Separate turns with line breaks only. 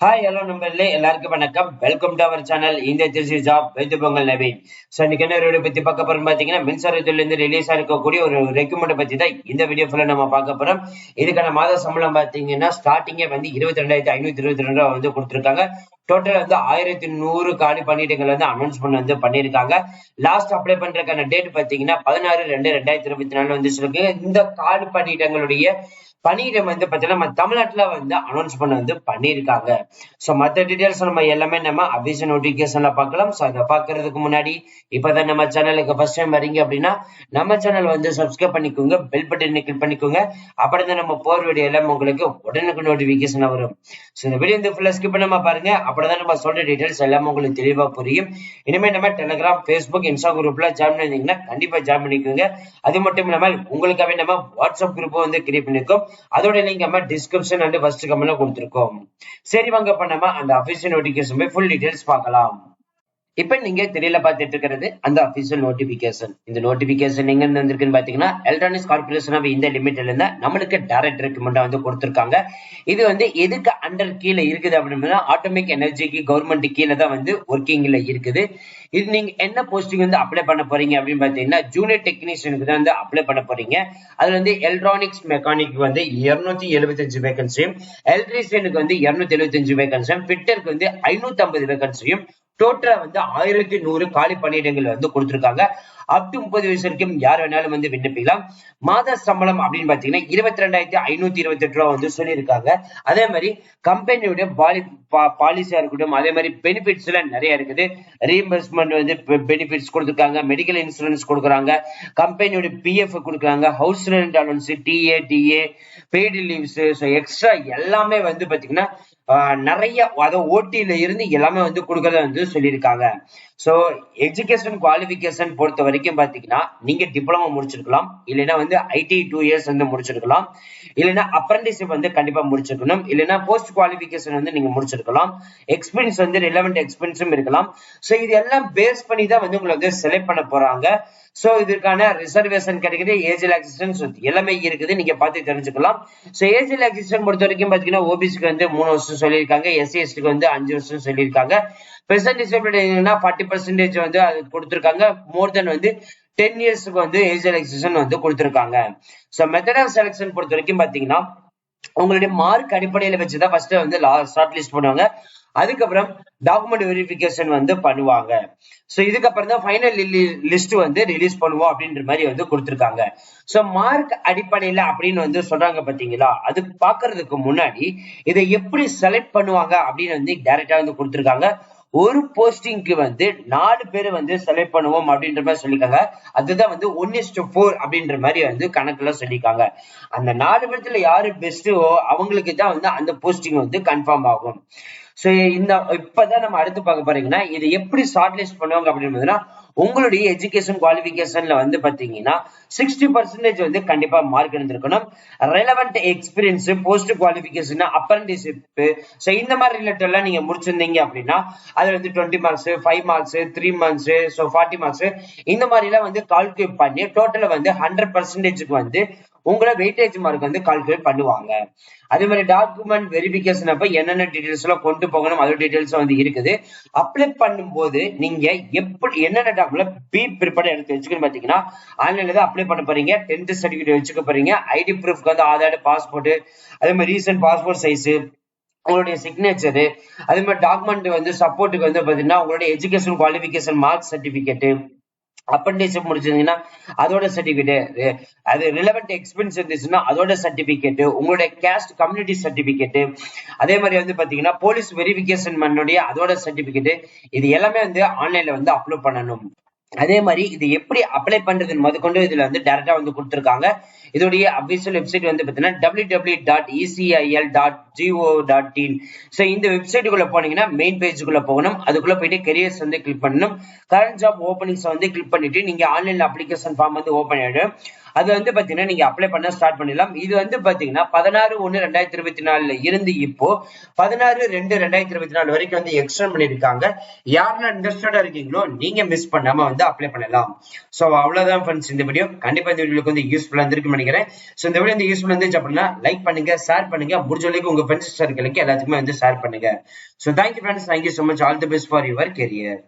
Hi hello நம்பர்ல எல்லாருக்கும் வணக்கம். வெல்கம் டு அவர் சேனல் இந்த திருச்சி ஜாப் வைத்து பொங்கல் நவீன் ஸோ இன்னைக்கு என்ன வீடியோ பத்தி பார்க்க போறோம் பாத்தீங்கன்னா மின்சாரத்துல இருந்து ரிலீஸ் இருக்கக்கூடிய ஒரு ரெக்குமெண்ட் பத்தி தான் இந்த வீடியோ ஃபுல்லா நம்ம பார்க்க போறோம். இதுக்கான மாத சம்பளம் பாத்தீங்கன்னா ஸ்டார்டிங்கே வந்து இருபத்தி ரெண்டாயிரத்தி ஐநூத்தி இருபத்தி ரெண்டு ரூபா வந்து கொடுத்துருக்காங்க. டோட்டல் வந்து ஆயிரத்தி நூறு காலி பணியிடங்கள் வந்து அனௌன்ஸ்மெண்ட் வந்து பண்ணியிருக்காங்க. லாஸ்ட் அப்ளை பண்றதுக்கான டேட் பாத்தீங்கன்னா பதினாறு ரெண்டு ரெண்டாயிரத்தி இருபத்தி நாலு வந்து இந்த காலி பணியிடங்களுடைய பணியிடம் வந்து பார்த்தீங்கன்னா நம்ம தமிழ்நாட்டில் வந்து அனௌன்ஸ் பண்ண வந்து பண்ணியிருக்காங்க. ஸோ மற்ற டீட்டெயில்ஸ் நம்ம எல்லாமே நம்ம அபிஷன் நோட்டிபிகேஷன்ல பார்க்கலாம். ஸோ அதை பார்க்கறதுக்கு முன்னாடி இப்பதான் நம்ம சேனலுக்கு ஃபர்ஸ்ட் டைம் வரீங்க அப்படின்னா நம்ம சேனல் வந்து சப்ஸ்கிரைப் பண்ணிக்கோங்க பெல் பட்டன் கிளிக் பண்ணிக்கோங்க. அப்படி தான் நம்ம போர் வீடியோ எல்லாம் உங்களுக்கு உடனுக்கு நோட்டிஃபிகேஷன் வரும். ஸோ இந்த வீடியோ வந்து ஃபுல்லாக ஸ்கிப் பண்ணாம பாருங்க. அப்படிதான் நம்ம சொல்ற டீட்டெயில்ஸ் எல்லாமே உங்களுக்கு தெளிவாக புரியும். இனிமே நம்ம டெலிகிராம் ஃபேஸ்புக் இன்ஸ்டா குரூப்ல ஜாயின் பண்ணிருந்தீங்கன்னா கண்டிப்பாக ஜாயின் பண்ணிக்கோங்க. அது மட்டும் இல்லாமல் உங்களுக்காகவே நம்ம வாட்ஸ்அப் குரூப் வந்து கிரியேட் பண்ணிருக்கோம். அதோட லிங்க் நம்ம டிஸ்கிரிப்ஷன் அண்ட் ஃபர்ஸ்ட் கமெண்ட்ல கொடுத்துருக்கோம். சரி வாங்க இப்ப நம்ம அந்த அபிஷியல் நோட்டிபிகேஷன் போய் ஃபுல் டீடைல்ஸ் பார்க்கலாம். இப்ப நீங்க தெரியல பார்த்துட்டு இருக்கிறது அந்த அபிஷியல் நோட்டிபிகேஷன் இந்த நோட்டிபிகேஷன் எங்க இருந்து வந்திருக்குன்னு பாத்தீங்கன்னா எலக்ட்ரானிக்ஸ் கார்பரேஷன் ஆஃப் இந்த லிமிட்ல இருந்து நம்மளுக்கு டைரக்ட் ரெக்கமெண்டா வந்து கொடுத்திருக்காங்க. இது வந்து எதுக்கு அண்டர் கீழே இருக்குது அப்படின்னா ஆட்டோமிக் எனர்ஜிக்கு கவர்மெண்ட் கீழே தான் வந்து ஒர்க்கிங்ல இருக்குது. இது நீங்க என்ன போஸ்டிங் வந்து அப்ளை பண்ண போறீங்க அப்படின்னு பாத்தீங்கன்னா ஜூனியர் டெக்னீஷியனுக்கு தான் வந்து அப்ளை பண்ண போறீங்க. அதுல வந்து எலக்ட்ரானிக்ஸ் மெக்கானிக் வந்து இருநூத்தி எழுபத்தஞ்சு வேகன்சியும் எலக்ட்ரீஷியனுக்கு வந்து இருநூத்தி எழுபத்தஞ்சு வேகன்சியும் ஃபிட்டருக்கு வந்து ஐநூத்தி ஐம்பது வேகன்சியும் டோட்டலா வந்து ஆயிரத்தி நூறு காலி பணியிடங்கள் வந்து கொடுத்திருக்காங்க. அப் டு முப்பது வயசு வரைக்கும் யார் வேணாலும் வந்து விண்ணப்பிக்கலாம். மாத சம்பளம் அப்படின்னு பாத்தீங்கன்னா இருபத்தி ரெண்டாயிரத்தி ஐநூத்தி இருபத்தி எட்டு ரூபா வந்து சொல்லியிருக்காங்க. அதே மாதிரி கம்பெனியுடைய பாலி பாலிசியா இருக்கட்டும் அதே மாதிரி பெனிஃபிட்ஸ் எல்லாம் நிறைய இருக்குது. ரீஎம்பர்ஸ்மெண்ட் வந்து பெனிஃபிட்ஸ் கொடுத்துருக்காங்க மெடிக்கல் இன்சூரன்ஸ் கொடுக்குறாங்க. கம்பெனியோட பிஎஃப் கொடுக்குறாங்க house rent allowance DA DA paid leaves extra எல்லாமே வந்து பாத்தீங்கன்னா நிறைய அதாவது ஓட்டியில இருந்து எல்லாமே வந்து கொடுக்கறத வந்து சொல்லியிருக்காங்க. ஸோ எஜுகேஷன் குவாலிஃபிகேஷன் பொறுத்த வரைக்கும் பாத்தீங்கன்னா நீங்க டிப்ளமோ முடிச்சிருக்கலாம். இல்லைன்னா வந்து ஐடி டூ இயர்ஸ் வந்து முடிச்சிருக்கலாம். இல்லைன்னா அப்ரண்டிஸ்ஷிப் வந்து கண்டிப்பா முடிச்சிருக்கணும். இல்லைன்னா போஸ்ட் குவாலிஃபிகேஷன் வந்து நீங்க முடிச்சிருக்கலாம். எக்ஸ்பீரியன்ஸ் வந்து ரிலவெண்ட் எக்ஸ்பீரியன்ஸும் இருக்கலாம். ஸோ இது எல்லாம் பேஸ் பண்ணி தான் வந்து உங்களை வந்து செலக்ட் பண்ண போறாங்க. சோ இதற்கான ரிசர்வேஷன் கிடைக்குது ஏஜ் ரிலாக்ஸேஷன் எல்லாமே இருக்குது. நீங்க பார்த்து தெரிஞ்சுக்கலாம். சோ ஏஜ் ரிலாக்ஸேஷன் பொறுத்த வரைக்கும் பாத்தீங்கன்னா ஓபிசிக்கு வந்து மூணு வருஷம் சொல்லியிருக்காங்க. எஸ்சி எஸ்டிக்கு வந்து அஞ்சு வருஷம் சொல்லியிருக்காங்க. பெர்சன்ட் டிசபிலிட்டினா ஃபார்ட்டி பர்சன்டேஜ் வந்து அது கொடுத்துருக்காங்க. மோர் தென் வந்து டென் இயர்ஸ்க்கு வந்து ஏஜ் எலெக்ஷன் வந்து கொடுத்துருக்காங்க. ஸோ மெத்தட் ஆஃப் செலெக்ஷன் பொறுத்த வரைக்கும் பாத்தீங்கன்னா உங்களுடைய மார்க் அடிப்படையில வச்சுதான் ஃபர்ஸ்ட் வந்து ஷார்ட் லிஸ்ட் பண்ணுவாங்க. அதுக்கப்புறம் டாக்குமெண்ட் வெரிஃபிகேஷன் வந்து பண்ணுவாங்க. ஸோ இதுக்கப்புறம் தான் ஃபைனல் லிஸ்ட் வந்து ரிலீஸ் பண்ணுவோம் அப்படின்ற மாதிரி வந்து கொடுத்துருக்காங்க. ஸோ மார்க் அடிப்படையில அப்படின்னு வந்து சொல்றாங்க பார்த்தீங்களா? அது பாக்குறதுக்கு முன்னாடி இதை எப்படி செலக்ட் பண்ணுவாங்க அப்படின்னு வந்து டைரக்டா வந்து கொடுத்துருக்காங்க. ஒரு போஸ்டிங்க்கு வந்து நாலு பேர் வந்து செலக்ட் பண்ணுவோம் அப்படின்ற மாதிரி சொல்லியிருக்காங்க. அதுதான் வந்து ஒன் இஸ் டு ஃபோர் அப்படின்ற மாதிரி வந்து கணக்குல சொல்லியிருக்காங்க. அந்த நாலு பேர்த்துல யாரு பெஸ்டோ அவங்களுக்கு தான் வந்து அந்த போஸ்டிங் வந்து கன்ஃபார்ம் ஆகும். ஸோ இந்த இப்பதான் நம்ம அடுத்து பார்க்க போறீங்கன்னா இதை எப்படி ஷார்ட் லிஸ்ட் பண்ணுவாங்க அப்படின்னு உங்களுடைய எஜுகேஷன் குவாலிபிகேஷன்ல வந்து பாத்தீங்கன்னா சிக்ஸ்டி பர்சன்டேஜ் வந்து கண்டிப்பா mark எடுத்திருக்கணும். Relevant experience post qualification apprenticeship so இந்த மாதிரி ரிலேட்டட் எல்லாம் நீங்க முடிச்சிருந்தீங்க அப்படின்னா அதுல வந்து twenty marks five marks three marks so forty marks இந்த மாதிரி எல்லாம் வந்து கால்குலேட் பண்ணி டோட்டலா வந்து ஹண்ட்ரட் பர்சன்டேஜுக்கு வந்து உங்களை வெயிட்டேஜ் மார்க் வந்து கால்குலேட் பண்ணுவாங்க. அதே மாதிரி டாக்குமெண்ட் வெரிபிகேஷன் அப்ப என்னென்ன டீடைல்ஸ் எல்லாம் கொண்டு போகணும் அதோட டீடைல்ஸ் வந்து இருக்குது. அப்ளை பண்ணும்போது நீங்க எப்படி என்னென்ன டாக்குமெண்ட் பி ப்ரிப்பேர்ட் எடுத்து வச்சுக்கணும் பாத்தீங்கன்னா ஆன்லைன்ல தான் அப்ளை பண்ண போறீங்க டென்த் சர்டிபிகேட் வச்சுக்க போறீங்க ஐடி ப்ரூஃப்க்கு வந்து ஆதார் பாஸ்போர்ட் அதே மாதிரி ரீசெண்ட் பாஸ்போர்ட் சைஸ் உங்களுடைய சிக்னேச்சரு அதே மாதிரி டாக்குமெண்ட் வந்து சப்போர்ட்டுக்கு வந்து பாத்தீங்கன்னா உங்களுடைய education qualification mark certificate apprenticeship முடிச்சிருந்தீங்கன்னா அதோட சர்டிபிகேட் அது ரிலவெண்ட் எக்ஸ்பீரியன்ஸ் இருந்துச்சுன்னா அதோட சர்டிபிகேட் உங்களுடைய கேஸ்ட் கம்யூனிட்டி சர்டிபிகேட் அதே மாதிரி வந்து பாத்தீங்கன்னா போலீஸ் வெரிபிகேஷன் பண்ணனுடைய அதோட சர்டிபிகேட் இது எல்லாமே வந்து ஆன்லைன்ல வந்து அப்லோட் பண்ணணும். அதே மாதிரி இது எப்படி அப்ளை பண்றதுன்னு முதற்கொண்டு இதுல வந்து டைரக்டா வந்து கொடுத்துருக்காங்க. இதோடைய அபிஷியல் வெப்சைட் வந்து பாத்தீங்கன்னா W W dot ECIL dot go dot in so இந்த வெப்சைட்டுக்குள்ள போனீங்கன்னா மெயின் பேஜுக்குள்ள போகணும். அதுக்குள்ள போயிட்டு கெரியர்ஸ் வந்து கிளிக் பண்ணணும். கரண்ட் ஜாப் ஓப்பனிங்ஸ் வந்து கிளிக் பண்ணிட்டு நீங்க ஆன்லைன்ல அப்ளிகேஷன் ஃபார்ம் வந்து ஓப்பன் ஆயிடும். அது வந்து பாத்தீங்கன்னா நீங்க அப்ளை பண்ண ஸ்டார்ட் பண்ணிடலாம். இது வந்து பாத்தீங்கன்னா பதினாறு ஒன்னு ரெண்டாயிரத்தி இருபத்தி நாலுல இருந்து இப்போ பதினாறு ரெண்டு ரெண்டாயிரத்தி இருபத்தி நாலு வரைக்கும் வந்து எக்ஸ்டெண்ட் பண்ணிருக்காங்க. யாரெல்லாம் இன்ட்ரெஸ்டடா இருக்கீங்களோ நீங்க மிஸ் பண்ணாம வந்து அப்ளை பண்ணலாம். சோ அவ்வளவுதான் ஃப்ரெண்ட்ஸ் இந்த வீடியோ கண்டிப்பா இந்த வீடியோக்கு வந்து யூஸ்ஃபுல்லா இருந்திருக்கும் நினைக்கிறேன். சோ இந்த வீடியோ வந்து யூஸ்ஃபுல்லா இருந்துச்சு அப்படின்னா லைக் பண்ணுங்க ஷேர் பண்ணுங்க. முடிஞ்ச வரைக்கும் உங்க உங்க ஃப்ரெண்ட்ஸ் சர்க்கிளுக்கு எல்லாத்துக்குமே வந்து ஷேர் பண்ணுங்க. So thank you friends thank you so much all the best for your career